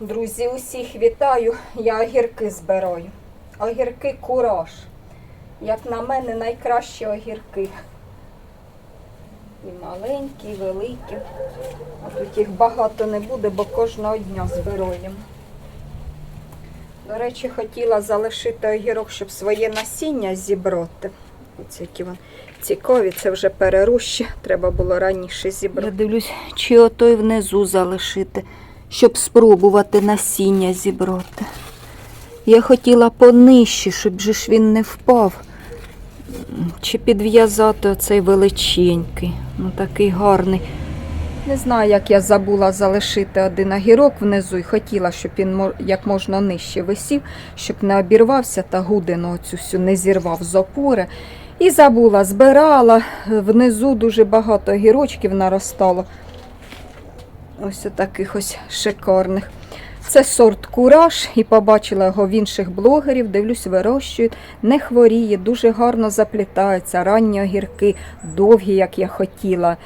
Друзі, усіх вітаю. Я огірки збираю. Огірки кураж. Як на мене, найкращі огірки. І маленькі, і великі. А тут їх багато не буде, бо кожного дня збираємо. До речі, хотіла залишити огірок, щоб своє насіння зібрати. Ось які вони цікаві, це вже перерощі, треба було раніше зібрати. Я дивлюсь, чи отой внизу залишити, щоб спробувати насіння зібрати. Я хотіла понижче, щоб же ж він не впав. Чи підв'язати оцей величенький, ну такий гарний. Не знаю, як я забула залишити один огірок внизу і хотіла, щоб він як можна нижче висів, щоб не обірвався та гудину оцю всю не зірвав з опори. І забула, збирала. Внизу дуже багато огірочків наростало. Ось таких ось шикарних. Це сорт кураж, і побачила його в інших блогерів. Дивлюсь, вирощують, не хворіє, дуже гарно заплітаються. Ранні огірки, довгі, як я хотіла,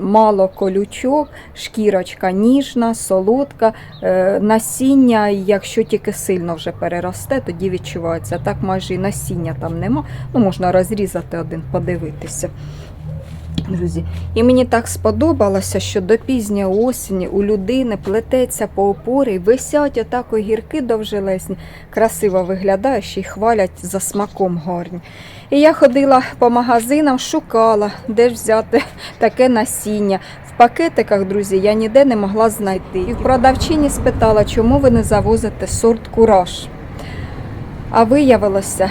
мало колючок, шкірочка ніжна, солодка, е, насіння, якщо тільки сильно вже переросте, тоді відчувається. Так майже і насіння там нема. Ну, можна розрізати один, подивитися. Друзі, і мені так сподобалося, що до пізньої осені у людини плететься по опорі, висять отак огірки довжелесні, красиво виглядає, ще й хвалять за смаком гарні. І я ходила по магазинам, шукала, де ж взяти таке насіння. В пакетиках, друзі, я ніде не могла знайти. І в продавчині спитала, чому ви не завозите сорт кураж. А виявилося,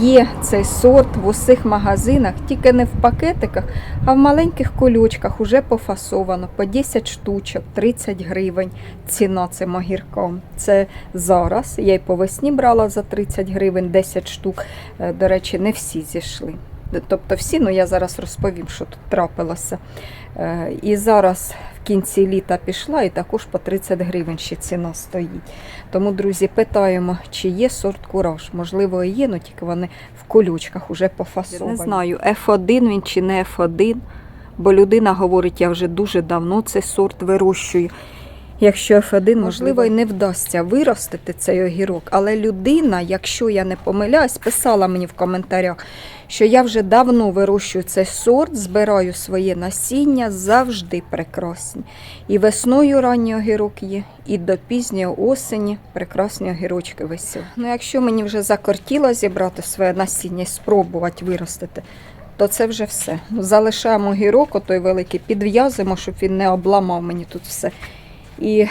є цей сорт в усіх магазинах, тільки не в пакетиках, а в маленьких колючках уже пофасовано по 10 штучок, 30 гривень ціна цим огірком. Це зараз. Я й по весні брала за 30 гривень 10 штук. Е, До речі, не всі зійшли. Тобто всі, ну я зараз розповім, що тут трапилося. Е, І зараз кінці літа пішла, і також по 30 гривень ще ціна стоїть. Тому, друзі, питаємо, чи є сорт кураж. Можливо, і є, але тільки вони в колючках уже пофасовані. Не знаю, F1 він чи не F1, бо людина говорить, я вже дуже давно цей сорт вирощую. Якщо F1, можливо, і не вдасться виростити цей огірок, але людина, якщо я не помиляюсь, писала мені в коментарях, що я вже давно вирощую цей сорт, збираю своє насіння, завжди прекрасні. І весною ранній огірок є, і до пізньої осені прекрасні огірочки висять. Ну, якщо мені вже закортіло зібрати своє насіння і спробувати виростити, то це вже все. Залишаємо огірок, отой великий, підв'язуємо, щоб він не обламав мені тут все. І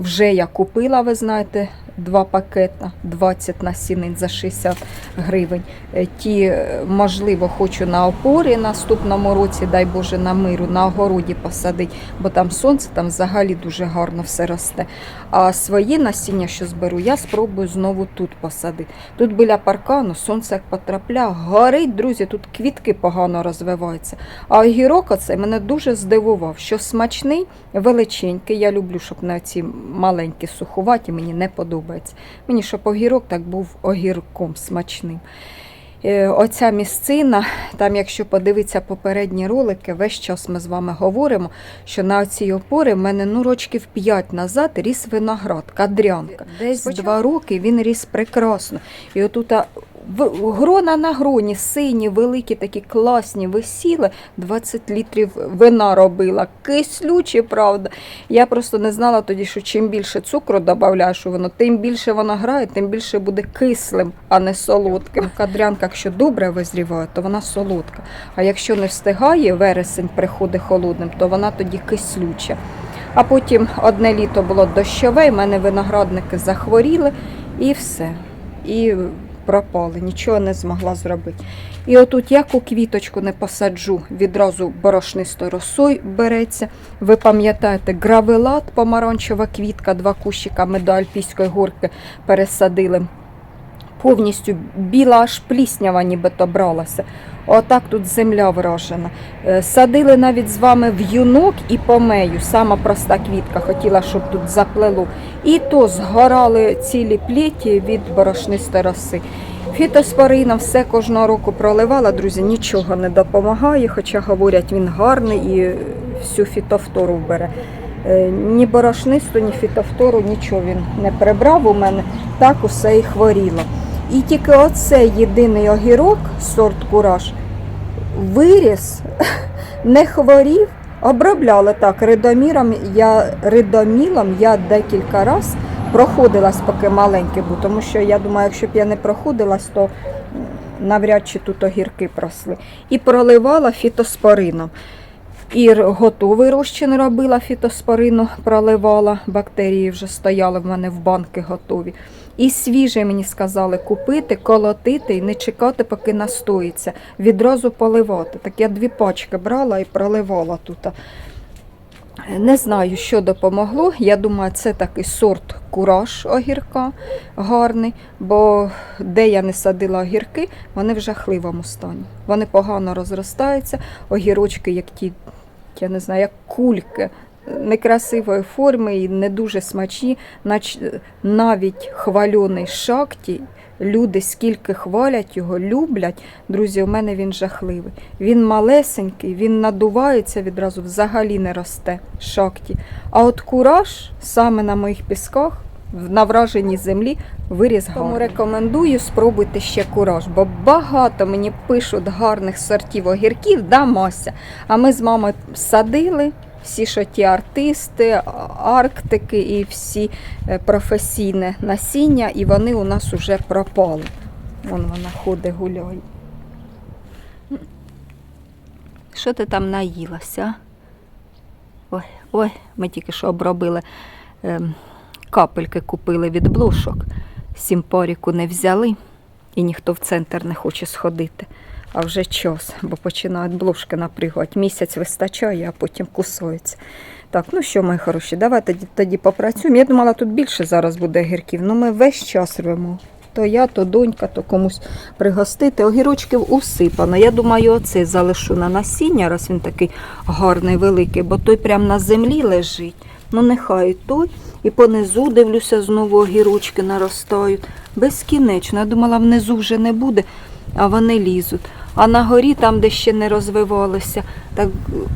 вже я купила, ви знаєте, два пакета 20 насінин за 60 гривень. Е, Ті, е, можливо, хочу на опорі наступному році, дай Боже, на миру, на огороді посадити, бо там сонце, там взагалі дуже гарно все росте. А свої насіння, що зберу, я спробую знову тут посадити. Тут біля паркану сонце як потрапля, горить, друзі, тут квітки погано розвиваються. А огірок оцей мене дуже здивував, що смачний, величенький. Я люблю, щоб на ці маленькі сухуваті мені не подобається. Мені щоб огірок так був огірком смачним. Е, Оця місцина, там, якщо подивитися попередні ролики, весь час ми з вами говоримо, що на цій опорі в мене ну, рочків 5 назад ріс виноград, кадрянка. Десь Спочатку- два роки він ріс прекрасно. І отут грона на гроні, сині, великі, такі класні, висіли, 20 літрів вина робила. Кислючі, правда. Я просто не знала тоді, що чим більше цукру додаєш у вино, тим більше воно грає, тим більше буде кислим, а не солодким. Кадрянка, якщо добре визріває, то вона солодка. А якщо не встигає, вересень приходить холодним, то вона тоді кислюча. А потім одне літо було дощове, в мене виноградники захворіли і все. І пропали, нічого не змогла зробити. І отут яку квіточку не посаджу, відразу борошнистою росою береться. Ви пам'ятаєте, гравелат, помаранчева квітка, два кущика ми до Альпійської горки пересадили. Повністю біла аж пліснява нібито бралася. Отак тут земля вражена. Е, Садили навіть з вами в юнок і помею. Сама проста квітка, хотіла, щоб тут заплело. І то згорали цілі плеті від борошнистої роси. Фітоспорином все кожного року проливала, друзі, нічого не допомагає, хоча говорять, він гарний і всю фітофтору бере. Е, Ні борошнисту, ні фітофтору, нічого він не прибрав у мене, так усе і хворіло. І тільки оцей єдиний огірок, сорт кураж, виріс, не хворів, обробляли так ридоміром. Я ридомілом я декілька разів проходилась, поки маленький був, тому що я думаю, якщо б я не проходилась, то навряд чи тут огірки просли. І проливала фітоспорином. І готовий розчин робила фітоспорину, проливала, бактерії вже стояли в мене в банки готові. І свіже мені сказали купити, колотити і не чекати, поки настоїться. Відразу поливати. Так я дві пачки брала і проливала тут. Не знаю, що допомогло. Я думаю, це такий сорт кураж огірка гарний, бо де я не садила огірки, вони в жахливому стані. Вони погано розростаються, огірочки, як ті, я не знаю, як кульки. Некрасивої форми і не дуже смачні, нач- навіть хвальоний шакті. Люди скільки хвалять його, люблять. Друзі, у мене він жахливий. Він малесенький, він надувається відразу, взагалі не росте шакті. А от кураж саме на моїх пісках, на враженій землі, виріс гарно. Тому рекомендую спробуйте ще кураж, бо багато мені пишуть гарних сортів огірків, да, Мася. А ми з мамою садили. Всі що ті артисти, арктики і всі е, професійне насіння, і вони у нас уже пропали. Вон вона ходить гуляє. Що ти там наїлася? Ой, ой, ми тільки що обробили ем, капельки купили від блушок. Сімпоріку не взяли, і ніхто в центр не хоче сходити. А вже час, бо починають блушки напрягати. Місяць вистачає, а потім кусаються. Так, ну що, мої хороші, давайте тоді, попрацюємо. Я думала, тут більше зараз буде огірків. Ну ми весь час рвемо. То я, то донька, то комусь пригостити. Огірочків усипано. Я думаю, оцей залишу на насіння, раз він такий гарний, великий, бо той прямо на землі лежить. Ну нехай той. І понизу дивлюся, знову огірочки наростають. Безкінечно. Я думала, внизу вже не буде, а вони лізуть. А на горі, там, де ще не розвивалося, так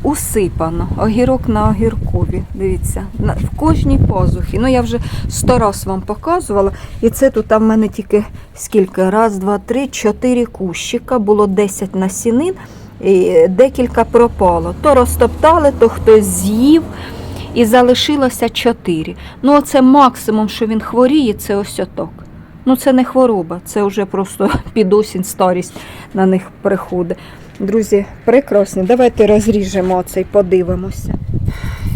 усипано. Огірок на огіркові. Дивіться, в кожній пазухі. Ну я вже сто раз вам показувала. І це тут в мене тільки скільки? Раз, два, три, чотири кущика. Було 10 насінин, і декілька пропало. То розтоптали, то хтось з'їв. І залишилося 4. Ну, це максимум, що він хворіє, це ось отак. Ну, це не хвороба, це вже просто під осінь старість на них приходить. Друзі, прекрасні. Давайте розріжемо цей, подивимося.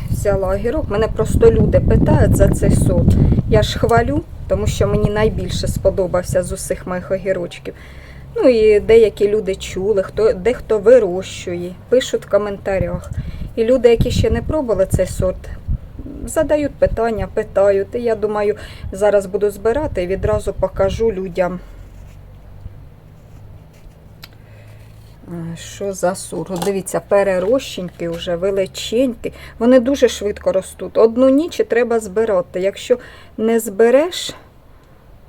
Взяла огірок. Мене просто люди питають за цей сорт. Я ж хвалю, тому що мені найбільше сподобався з усіх моїх огірочків. Ну і деякі люди чули, хто, дехто вирощує, пишуть в коментарях. І люди, які ще не пробували цей сорт, задають питання, питають. І я думаю, зараз буду збирати і відразу покажу людям. Що за сургу. Дивіться, перерощенькі вже величенькі. Вони дуже швидко ростуть. Одну ніч і треба збирати. Якщо не збереш,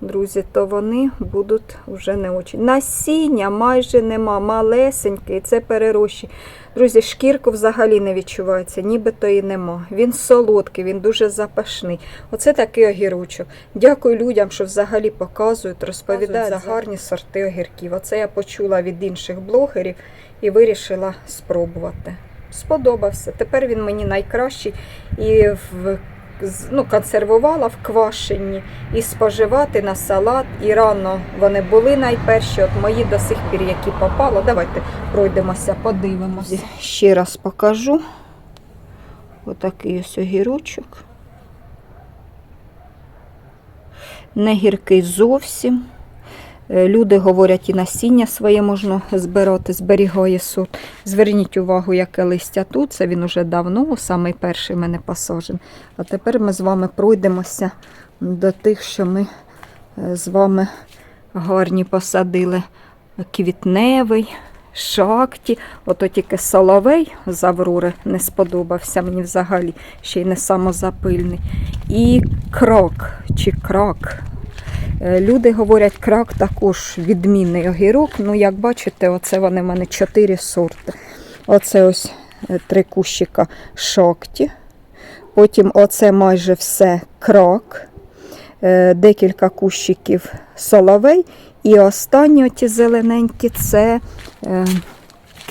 друзі, то вони будуть вже не очі. Насіння майже нема, малесеньке, і це перерощі. Друзі, шкірку взагалі не відчувається, нібито і нема. Він солодкий, він дуже запашний. Оце такий огірочок. Дякую людям, що взагалі показують, розповідають за гарні сорти огірків. Оце я почула від інших блогерів і вирішила спробувати. Сподобався. Тепер він мені найкращий і в ну, консервувала в квашенні і споживати на салат. І рано вони були найперші, от мої до сих пір, які попало. Давайте пройдемося, подивимося. Ще раз покажу. Отакий ось огірочок. Не гіркий зовсім. Е, Люди говорять, і насіння своє можна збирати, зберігає сорт. Зверніть увагу, яке листя тут. Це він уже давно, самий перший мене посаджен. А тепер ми з вами пройдемося до тих, що ми е, з вами гарні посадили. Квітневий, шакті. Ото тільки соловей з Аврори не сподобався мені взагалі, ще й не самозапильний. І крок чи крак. Е, Люди говорять, крак також відмінний огірок. Ну, як бачите, оце вони в мене чотири сорти. Оце ось е, три кущика шокті. Потім оце майже все крок, е, декілька кущиків соловей. І останні оті зелененькі це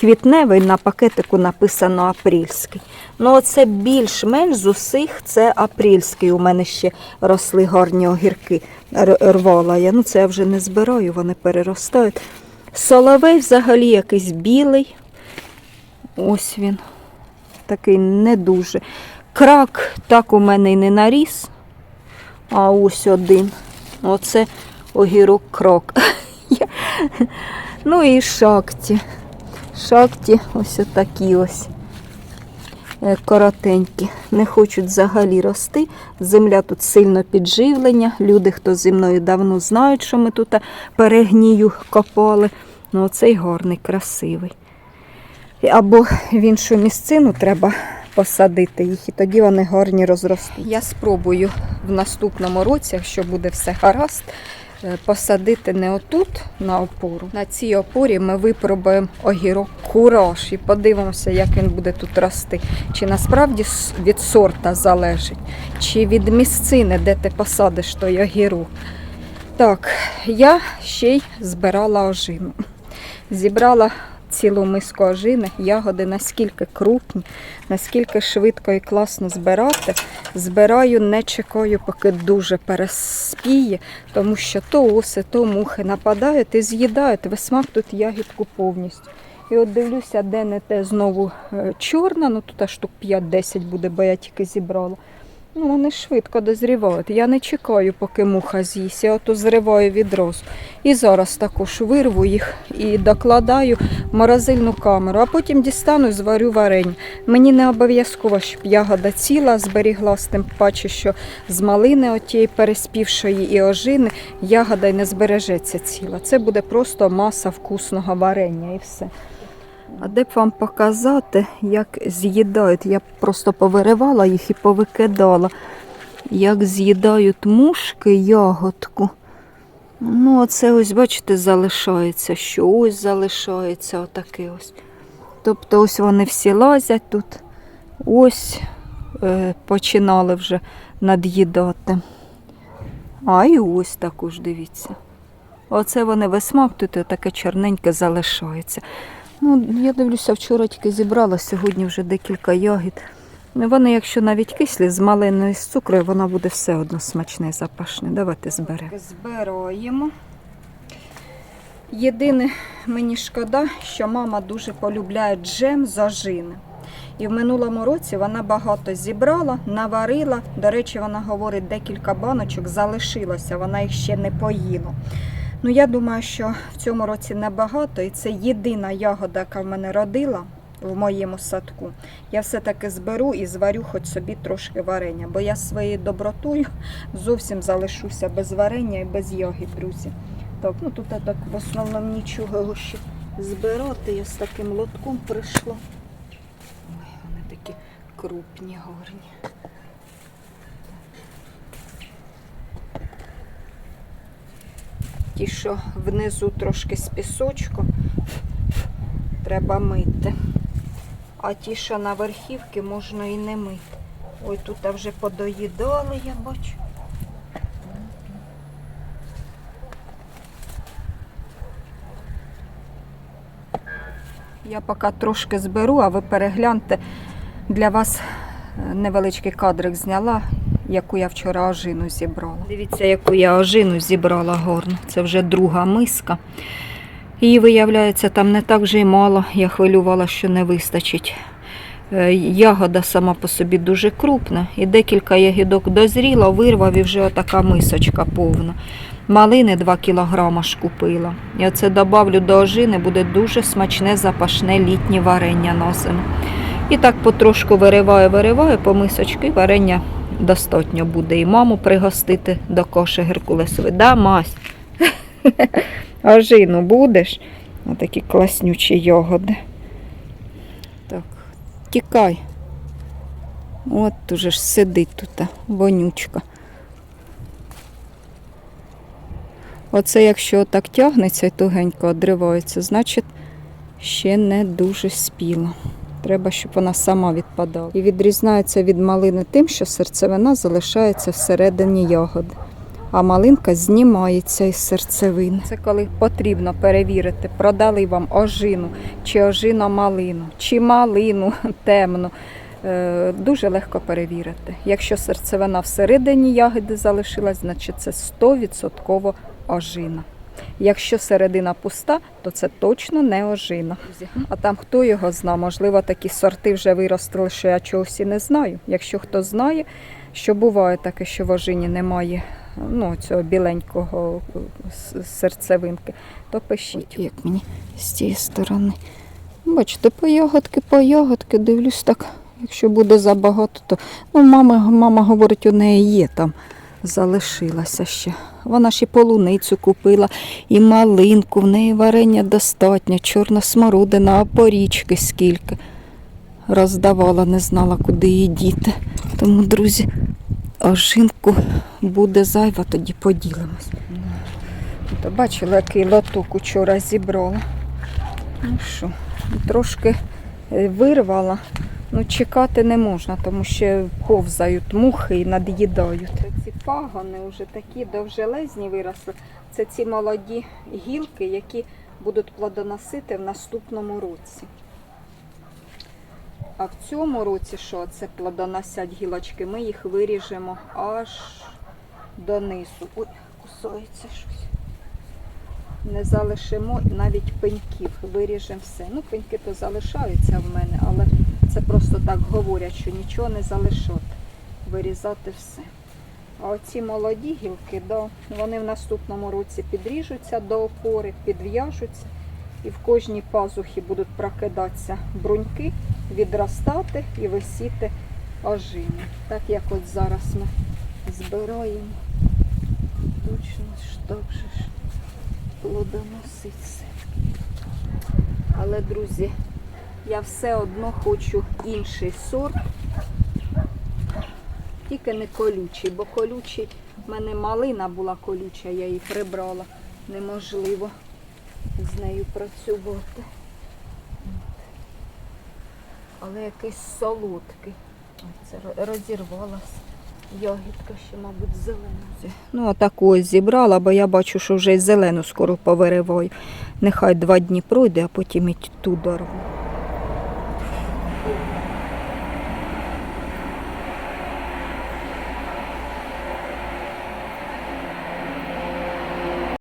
квітневий на пакетику написано апрільський. Ну, оце більш-менш з усіх це апрільський. У мене ще росли гарні огірки. Р- рвала я. Ну, це я вже не збираю, вони переростають. Соловей взагалі якийсь білий. Ось він. Такий не дуже. Крак так у мене й не наріс. А ось один. Оце огірок крок. Ну і шакті. Шакті ось отакі ось е, коротенькі. Не хочуть взагалі рости. Земля тут сильно підживлення. Люди, хто зі мною давно знають, що ми тут перегнію копали. Ну, оцей гарний, красивий. Або в іншу місцину треба посадити їх, і тоді вони гарні розростуть. Я спробую в наступному році, якщо буде все гаразд, е, посадити не отут на опору. На цій опорі ми випробуємо огірок кураж і подивимося, як він буде тут рости. Чи насправді від сорта залежить, чи від місцини, де ти посадиш той огірок. Так, я ще й збирала ожину. Зібрала цілу миску ожини, ягоди наскільки крупні, наскільки швидко і класно збирати. Збираю, не чекаю, поки дуже переспіє, тому що то оси, то мухи нападають і з'їдають. Висмак тут ягідку повністю. І от дивлюся, де не те знову е, чорна, ну тут штук 5-10 буде, бо я тільки зібрала. Ну, вони швидко дозрівають. Я не чекаю, поки муха з'їсть. Я ото зриваю відразу. І зараз також вирву їх і докладаю в морозильну камеру, а потім дістану і зварю варення. Мені не обов'язково, щоб ягода ціла зберіглась, тим паче, що з малини отієї переспівшої і ожини ягода й не збережеться ціла. Це буде просто маса вкусного варення і все. А де б вам показати, як з'їдають? Я просто повиривала їх і повикидала. Як з'їдають мушки ягодку. Ну, оце ось, бачите, залишається, що ось залишається отаке ось. Тобто ось вони всі лазять тут, ось е, починали вже над'їдати. А і ось також, дивіться. Оце вони висмактують, і таке чорненьке залишається. Ну, я дивлюся, вчора тільки зібрала, сьогодні вже декілька ягід. Вони, якщо навіть кислі, з малиною з цукрою, воно буде все одно смачне і запашне. Давайте зберемо. Збираємо. Єдине, мені шкода, що мама дуже полюбляє джем з ожини. І в минулому році вона багато зібрала, наварила. До речі, вона говорить, декілька баночок залишилося, вона їх ще не поїла. Ну, я думаю, що в цьому році небагато, і це єдина ягода, яка в мене родила в моєму садку. Я все-таки зберу і зварю хоч собі трошки варення, бо я своєю добротою зовсім залишуся без варення і без ягід, друзі. Так, ну тут я так в основному нічого ще збирати. Я з таким лотком прийшла. Ой, вони такі крупні, гарні. Ті, що внизу трошки з пісочком, треба мити. А ті, що на верхівки, можна і не мити. Ой, тут вже подоїдали, я бачу. Я поки трошки зберу, а ви перегляньте. Для вас е, невеличкий кадрик зняла, яку я вчора ожину зібрала. Дивіться, яку я ожину зібрала горну. Це вже друга миска. Її, виявляється, там не так вже й мало. Я хвилювала, що не вистачить. Е, Ягода сама по собі дуже крупна. І декілька ягідок дозріло, вирвав і вже отака мисочка повна. Малини 2 кілограма ж купила. Я це добавлю до ожини, буде дуже смачне запашне літнє варення на зиму. І так потрошку вириваю, вириваю по мисочки, варення достатньо буде. І маму пригостити до коши геркулесової. Да, мась? Ожину будеш? Ось такі класнючі ягоди. Так, тікай. От уже ж сидить тут вонючка. Оце якщо так тягнеться і тугенько одривається, значить ще не дуже спіло. Треба, щоб вона сама відпадала. І відрізняється від малини тим, що серцевина залишається всередині ягоди. А малинка знімається із серцевини. Це коли потрібно перевірити, продали вам ожину, чи ожина малину, чи малину темну. Е, Дуже легко перевірити. Якщо серцевина всередині ягоди залишилась, значить це 100% ожина. Якщо середина пуста, то це точно не ожина. А там хто його зна, можливо, такі сорти вже виростили, що я чогось і не знаю. Якщо хто знає, що буває таке, що в ожині немає ну, цього біленького серцевинки, то пишіть. Як мені з цієї сторони. Бачите, по ягодки, по ягодки, дивлюсь так. Якщо буде забагато, то ну, мама, мама говорить, у неї є там, залишилася ще. Вона і полуницю купила, і малинку, в неї варення достатньо, чорна смородина, а порічки скільки. Роздавала, не знала, куди її діти. Тому, друзі, ожинку буде зайва, тоді поділимось. То бачила, який лоток учора зібрала. Ну що, трошки е, вирвала. Ну, чекати не можна, тому що повзають мухи і над'їдають. Пагони вже такі довжелезні виросли. Це ці молоді гілки, які будуть плодоносити в наступному році. А в цьому році, що це плодоносять гілочки, ми їх виріжемо аж донизу. Ой, кусається щось. Не залишимо навіть пеньків, виріжемо все. Ну, пеньки то залишаються в мене, але це просто так говорять, що нічого не залишати, вирізати все. А оці молоді гілки, да, вони в наступному році підріжуться до опори, підв'яжуться і в кожній пазухі будуть прокидатися бруньки, відростати і висіти ожини. Так як от зараз ми збираємо. Точно ж так же ж плодоносить. Але, друзі, я все одно хочу інший сорт. Тільки не колючий, бо колючий в мене малина була колюча, я її прибрала. Неможливо з нею працювати. Але якийсь солодкий. Це ро- розірвалась. Ягідка ще, мабуть, зелена. Ну, отаку ось зібрала, бо я бачу, що вже зелену скоро повириваю. Нехай два дні пройде, а потім і ту дорву.